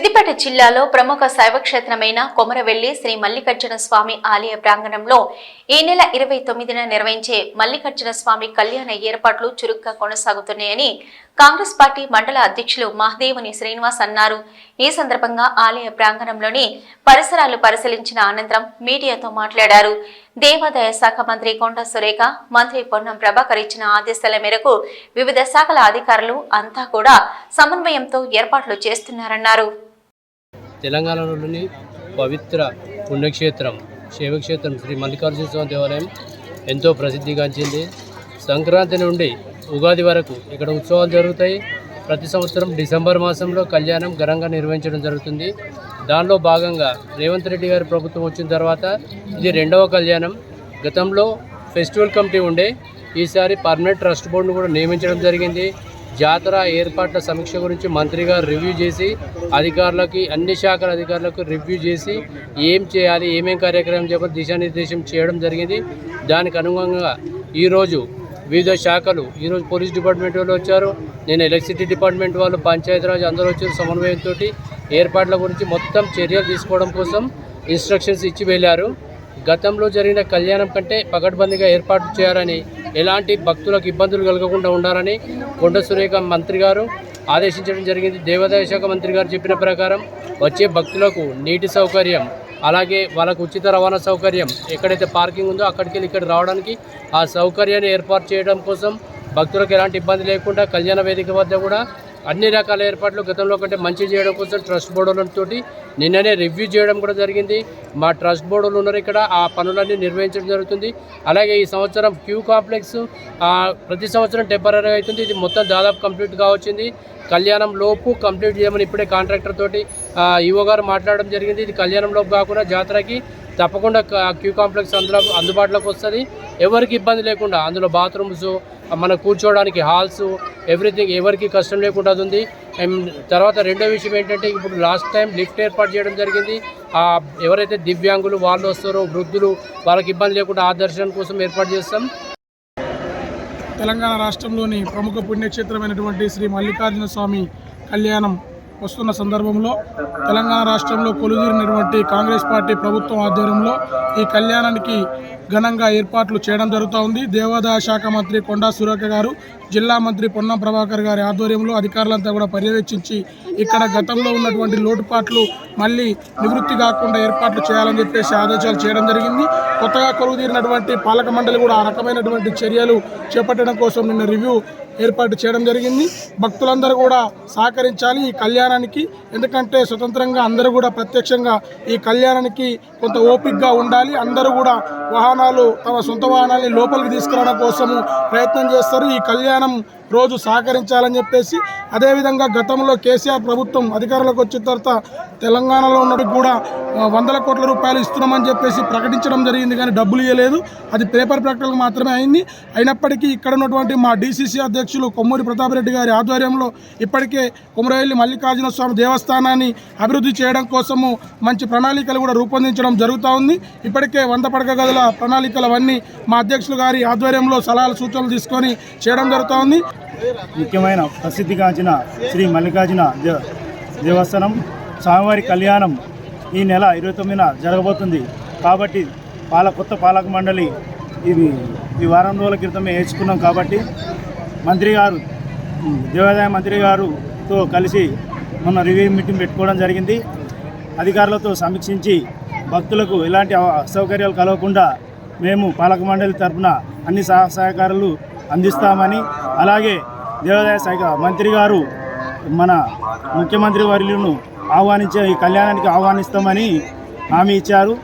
సిద్దిపేట జిల్లాలో ప్రముఖ శైవక్షేత్రమైన కొమరవెల్లి శ్రీ మల్లికార్జున స్వామి ఆలయ ప్రాంగణంలో ఈ నెల ఇరవై తొమ్మిదిన నిర్వహించే మల్లికార్జున స్వామి కళ్యాణ ఏర్పాట్లు చురుగ్గా కొనసాగుతున్నాయని కాంగ్రెస్ పార్టీ మండల అధ్యక్షులు మహదేవుని శ్రీనివాస్ అన్నారు. ఈ సందర్భంగా ఆలయ ప్రాంగణంలోని పరిసరాలు పరిశీలించిన అనంతరం మీడియాతో మాట్లాడారు. దేవాదాయ శాఖ మంత్రి కొండ సురేఖ మంత్రి పొన్నం ప్రభాకర్ ఇచ్చిన ఆదేశాల మేరకు వివిధ శాఖల అధికారులు అంతా కూడా సమన్వయంతో ఏర్పాట్లు చేస్తున్నారన్నారు. తెలంగాణలోని పవిత్ర పుణ్యక్షేత్రం శైవక్షేత్రం శ్రీ మల్లికార్జున స్వామి దేవాలయం ఎంతో ప్రసిద్ధిగాంచింది. సంక్రాంతి నుండి ఉగాది వరకు ఇక్కడ ఉత్సవాలు జరుగుతాయి. ప్రతి సంవత్సరం డిసెంబర్ మాసంలో కళ్యాణం ఘనంగా నిర్వహించడం జరుగుతుంది. దానిలో భాగంగా రేవంత్ రెడ్డి గారి ప్రభుత్వం వచ్చిన తర్వాత ఇది రెండవ కళ్యాణం. గతంలో ఫెస్టివల్ కమిటీ ఉండే ఈసారి పర్మనెంట్ ట్రస్ట్ బోర్డును కూడా నియమించడం జరిగింది. జాతర ఏర్పాట్ల సమీక్ష గురించి మంత్రి గారు రివ్యూ చేసి అధికారులకి అన్ని శాఖల అధికారులకు రివ్యూ చేసి ఏం చేయాలి ఏమేం కార్యక్రమం చేయాలి దిశానిర్దేశం చేయడం జరిగింది. దానికి అనుగుణంగా ఈరోజు వివిధ శాఖలు ఈరోజు పోలీస్ డిపార్ట్మెంట్ వాళ్ళు వచ్చారు. నేను ఎలక్ట్రిసిటీ డిపార్ట్మెంట్ వాళ్ళు పంచాయతీరాజ్ అందరూ వచ్చారు సమన్వయంతో ఏర్పాట్ల గురించి మొత్తం చర్యలు తీసుకోవడం కోసం ఇన్స్ట్రక్షన్స్ ఇచ్చి వెళ్ళారు. గతంలో జరిగిన కళ్యాణం కంటే పకడ్బందీగా ఏర్పాటు చేయాలని ఎలాంటి భక్తులకు ఇబ్బందులు కలగకుండా ఉండాలని కొండ సురేఖ మంత్రి గారు ఆదేశించడం జరిగింది. దేవాదాయ శాఖ మంత్రి గారు చెప్పిన ప్రకారం వచ్చే భక్తులకు నీటి సౌకర్యం అలాగే వాళ్ళకు ఉచిత రవాణా సౌకర్యం ఎక్కడైతే పార్కింగ్ ఉందో అక్కడికి వెళ్ళి ఇక్కడ రావడానికి ఆ సౌకర్యాన్ని ఏర్పాటు చేయడం కోసం భక్తులకు ఎలాంటి ఇబ్బంది లేకుండా కళ్యాణ వేదిక వద్ద కూడా అన్ని రకాల ఏర్పాట్లు గతంలో కంటే మంచి చేయడం కోసం ట్రస్ట్ బోర్డులతో నిన్ననే రివ్యూ చేయడం కూడా జరిగింది. మా ట్రస్ట్ బోర్డులు ఉన్నారు ఇక్కడ ఆ పనులన్నీ నిర్వహించడం జరుగుతుంది. అలాగే ఈ సంవత్సరం క్యూ కాంప్లెక్స్ ప్రతి సంవత్సరం టెంపరీగా అవుతుంది. ఇది మొత్తం దాదాపు కంప్లీట్ కావచ్చింది. కళ్యాణం లోపు కంప్లీట్ చేయమని ఇప్పుడే కాంట్రాక్టర్ తోటి ఈవో గారు మాట్లాడడం జరిగింది. ఇది కళ్యాణం లోపు కాకుండా జాతరకి తప్పకుండా క్యూ కాంప్లెక్స్ అందులో అందుబాటులోకి వస్తుంది. ఎవరికి ఇబ్బంది లేకుండా అందులో బాత్రూమ్స్ మన కూర్చోవడానికి హాల్స్ ఎవ్రీథింగ్ ఎవరికి కష్టం లేకుండా ఉంది. అండ్ తర్వాత రెండో విషయం ఏంటంటే ఇప్పుడు లాస్ట్ టైం లిఫ్ట్ ఏర్పాటు చేయడం జరిగింది. ఎవరైతే దివ్యాంగులు వాళ్ళు వస్తారో వృద్ధులు వాళ్ళకి ఇబ్బంది లేకుండా ఆ దర్శనం కోసం ఏర్పాటు చేస్తాం. తెలంగాణ రాష్ట్రంలోని ప్రముఖ పుణ్యక్షేత్రమైనటువంటి శ్రీ మల్లికార్జున స్వామి కళ్యాణం వస్తున్న సందర్భంలో తెలంగాణ రాష్ట్రంలో కొలుదీరినటువంటి కాంగ్రెస్ పార్టీ ప్రభుత్వం ఆధ్వర్యంలో ఈ కళ్యాణానికి ఘనంగా ఏర్పాట్లు చేయడం జరుగుతూ ఉంది. దేవాదాయ శాఖ మంత్రి కొండా సురేఖ గారు జిల్లా మంత్రి పొన్నం ప్రభాకర్ గారి ఆధ్వర్యంలో అధికారులంతా కూడా పర్యవేక్షించి ఇక్కడ గతంలో ఉన్నటువంటి లోటుపాట్లు మళ్ళీ నివృత్తి కాకుండా ఏర్పాట్లు చేయాలని చెప్పేసి ఆదేశాలు చేయడం జరిగింది. కొత్తగా కొలుగుదీరినటువంటి పాలక మండలి కూడా ఆ రకమైనటువంటి చర్యలు చేపట్టడం కోసం నిన్న రివ్యూ ఏర్పాటు చేయడం జరిగింది. భక్తులందరూ కూడా సహకరించాలి ఈ కళ్యాణానికి. ఎందుకంటే స్వతంత్రంగా అందరూ కూడా ప్రత్యక్షంగా ఈ కళ్యాణానికి కొంత ఓపికగా ఉండాలి. అందరూ కూడా వాహనాలు తమ సొంత వాహనాన్ని లోపలికి తీసుకురావడం కోసము ప్రయత్నం చేస్తారు. ఈ కళ్యాణం రోజు సహకరించాలని చెప్పేసి అదేవిధంగా గతంలో కేసీఆర్ ప్రభుత్వం అధికారంలోకి వచ్చిన తర్వాత తెలంగాణలో ఉన్నది కూడా వందల కోట్ల రూపాయలు ఇస్తున్నామని చెప్పేసి ప్రకటించడం జరిగింది. కానీ డబ్బులు ఇవ్వలేదు అది పేపర్ ప్రకటనలు మాత్రమే అయింది. అయినప్పటికీ ఇక్కడ ఉన్నటువంటి మా డీసీసీ అధ్యక్షులు అధ్యక్షులు కొమ్మూరి ప్రతాప్ రెడ్డి గారి ఆధ్వర్యంలో ఇప్పటికే కుమరవెల్లి మల్లికార్జున స్వామి దేవస్థానాన్ని అభివృద్ధి చేయడం కోసము మంచి ప్రణాళికలు కూడా రూపొందించడం జరుగుతూ ఉంది. ఇప్పటికే వంద పడక గదుల ప్రణాళికలు అవన్నీ మా అధ్యక్షులు గారి ఆధ్వర్యంలో సలహాలు సూచనలు తీసుకొని చేయడం జరుగుతూ ఉంది. ముఖ్యమైన ప్రసిద్ధిగాంచిన శ్రీ మల్లికార్జున దేవ దేవస్థానం స్వామివారి కళ్యాణం ఈ నెల ఇరవై తొమ్మిదిన జరగబోతుంది. కాబట్టి పాల కొత్త పాలక మండలి ఇది ఈ వారం రోజుల క్రితమే వేసుకున్నాం కాబట్టి మంత్రి గారు దేవాదాయ మంత్రి గారుతో కలిసి మొన్న రివ్యూ మీటింగ్ పెట్టుకోవడం జరిగింది. అధికారులతో సమీక్షించి భక్తులకు ఎలాంటి అసౌకర్యాలు కలగకుండా మేము పాలక మండలి తరఫున అన్ని సహ సహకారాలు అందిస్తామని అలాగే దేవాదాయ శాఖ మంత్రి గారు మన ముఖ్యమంత్రి వర్యులను ఆహ్వానించే ఈ కళ్యాణానికి ఆహ్వానిస్తామని హామీ ఇచ్చారు.